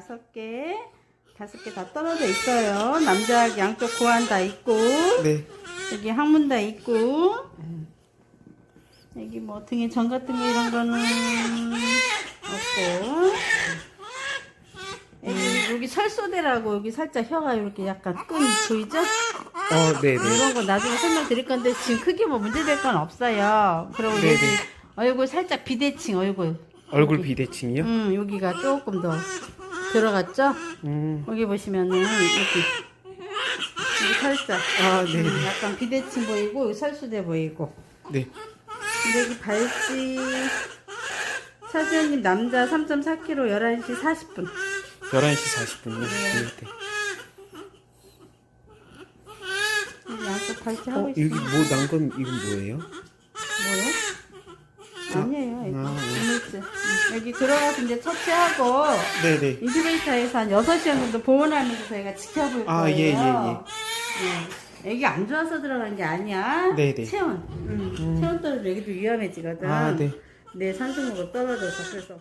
다섯 개, 다섯 개 다 떨어져 있어요. 남자 양쪽 고안 다 있고, 네. 여기 항문 다 있고, 여기 뭐 등에 정 같은 거 이런 거는 없고, 여기, 여기 설소대라고 여기 살짝 혀가 이렇게 약간 끈 보이죠? 어, 네, 네. 이런 거 나중에 설명드릴 건데 지금 크게 뭐 문제될 건 없어요. 그리고 네네. 여기 얼굴 살짝 비대칭 얼굴. 얼굴 비대칭이요? 음 여기가 조금 더 들어갔죠? 음. 여기 보시면은 여기 살짝 아, 네. 음, 약간 비대칭 보이고 여기 설수돼 보이고. 네. 근데 여기 발찌 차주연님 남자 3.4kg 11시 40분. 11시 40분이요? 네. 네. 여기 양쪽 발찌 어, 하고 여기 있어요. 뭐난건 이건 뭐예요? 뭐요? 이거 아, 네. 이물질. 음, 여기 들어가서 이제 처치하고 네, 네. 인큐베이터에서 한 6시간 정도 보온하면서 저희가 지켜볼 아, 거예요. 예, 예, 예. 애기 안 좋아서 들어간 게 아니야. 네, 네. 체온. 음. 체온 떨어져 애기도 위험해지거든. 아, 네. 내 산소물가 떨어져서 그래서.